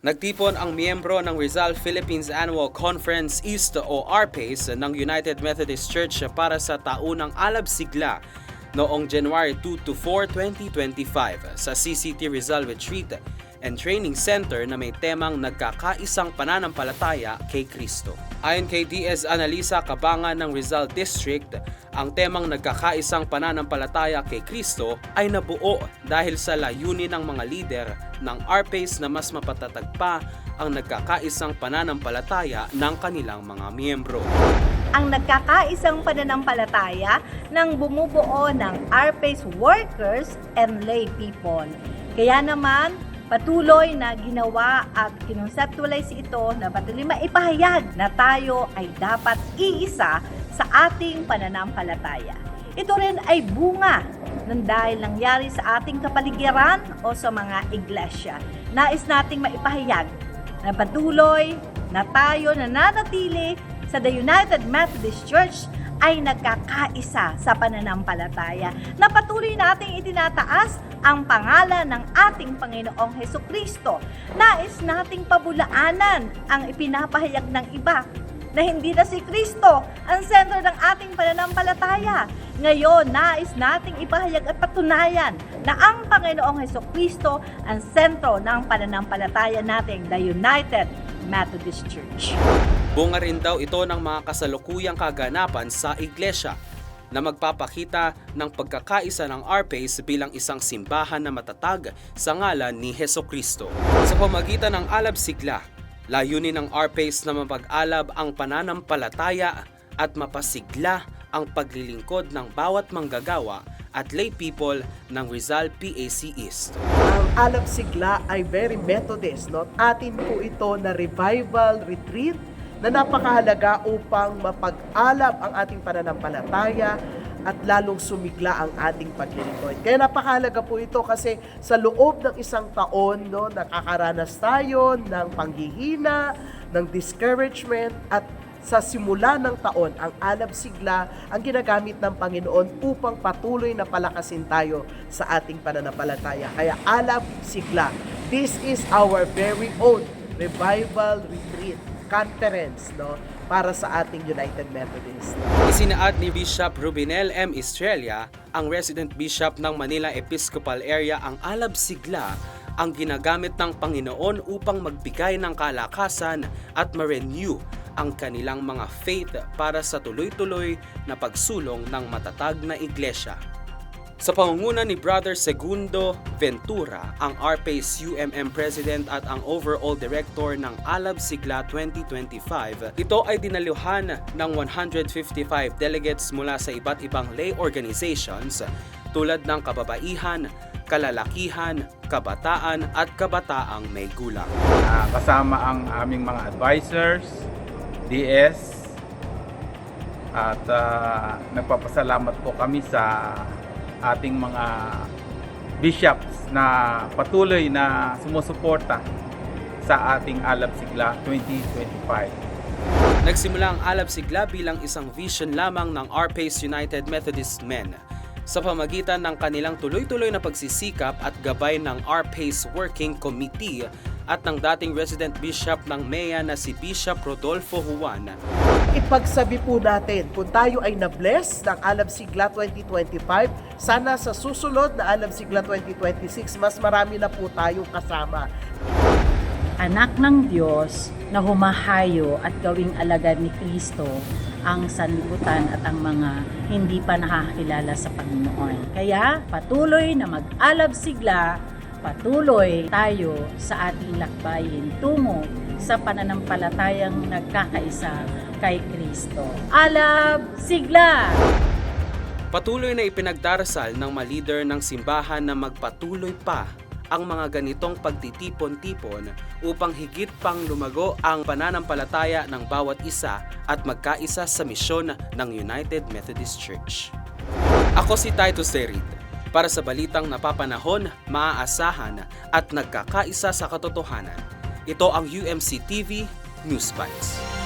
Nagtipon ang miyembro ng Rizal Philippines Annual Conference East o RPACE ng United Methodist Church para sa taunang alab sigla noong January 2 to 4, 2025 sa CCT Rizal Retreat and Training Center na may temang nagkakaisang pananampalataya kay Kristo. Ayon kay DS Analisa Kabangan ng Rizal District, ang temang nagkakaisang pananampalataya kay Kristo ay nabuo dahil sa layunin ng mga lider ng RPACE na mas mapatatag pa ang nagkakaisang pananampalataya ng kanilang mga miyembro. ang nagkakaisang pananampalataya ng bumubuo ng RPACE workers and lay people. Kaya naman, patuloy na ginawa at kinonseptualize ito na patuloy maipahayag na tayo ay dapat iisa sa ating pananampalataya. Ito rin ay bunga ng dahil nangyari sa ating kapaligiran o sa mga iglesia. Nais nating maipahayag na patuloy na tayo nananatili sa The United Methodist Church ay nagkakaisa sa pananampalataya na patuloy nating itinataas ang pangalan ng ating Panginoong Heso Kristo. Nais nating pabulaanan ang ipinapahayag ng iba na hindi na si Kristo ang sentro ng ating pananampalataya. Ngayon, nais nating ipahayag at patunayan na ang Panginoong Heso Kristo ang sentro ng pananampalataya nating The United Methodist Church. Bunga rin daw ito ng mga kasalukuyang kaganapan sa iglesia na magpapakita ng pagkakaisa ng RPACE bilang isang simbahan na matatag sa ngalan ni Heso Kristo. Sa pamagitan ng alab sigla, layunin ng RPACE na mapag-alab ang pananampalataya at mapasigla ang paglilingkod ng bawat manggagawa at lay people ng Rizal PAC East. Ang Alab Sigla ay very Methodist. No? Atin po ito na revival retreat na napakahalaga upang mapag-alab ang ating pananampalataya at lalong sumigla ang ating paglilingkod. Kaya napakahalaga po ito kasi sa loob ng isang taon, no, nakakaranas tayo ng panghihina, ng discouragement, at sa simula ng taon, ang alab sigla ang ginagamit ng Panginoon upang patuloy na palakasin tayo sa ating pananampalataya. Kaya alab sigla, this is our very own revival retreat conference no para sa ating United Methodist. Isinaad ni Bishop Rubinel M. Estrella, ang resident bishop ng Manila Episcopal Area, ang alab sigla ang ginagamit ng Panginoon upang magbigay ng kalakasan at ma-renew ang kanilang mga faith para sa tuloy-tuloy na pagsulong ng matatag na iglesia. Sa pangunguna ni Brother Segundo Ventura, ang RPACE UMM President at ang overall director ng Alab Sigla 2025, ito ay dinaluhan ng 155 delegates mula sa iba't ibang lay organizations tulad ng kababaihan, kalalakihan, kabataan at kabataang may gulang. Ah, kasama ang aming mga advisors, DS, at ah, nagpapasalamat po kami sa ating mga bishops na patuloy na sumusuporta sa ating Alab Sigla 2025. Nagsimula ang Alab Sigla bilang isang vision lamang ng RPACE United Methodist Men sa pamagitan ng kanilang tuloy-tuloy na pagsisikap at gabay ng RPACE Working Committee at ng dating resident bishop ng MEA na si Bishop Rodolfo Juan. Ipagsabi po natin, kung tayo ay na-bless ng Alab Sigla 2025, sana sa susunod na Alab Sigla 2026, mas marami na po tayong kasama. anak ng Diyos na humahayo at gawing alagad ni Kristo ang sanlibutan at ang mga hindi pa nakakilala sa Panginoon. Kaya patuloy na mag-alab sigla, patuloy tayo sa ating lakbayin tungo sa pananampalatayang nagkakaisa kay Kristo. Alab sigla! Patuloy na ipinagdarasal ng mga leader ng simbahan na magpatuloy pa ang mga ganitong pagtitipon-tipon upang higit pang lumago ang pananampalataya ng bawat isa at magkaisa sa misyon ng United Methodist Church. Ako si Titus Serid para sa balitang napapanahon, maaasahan at nagkakaisa sa katotohanan. Ito ang UMC TV News Bites.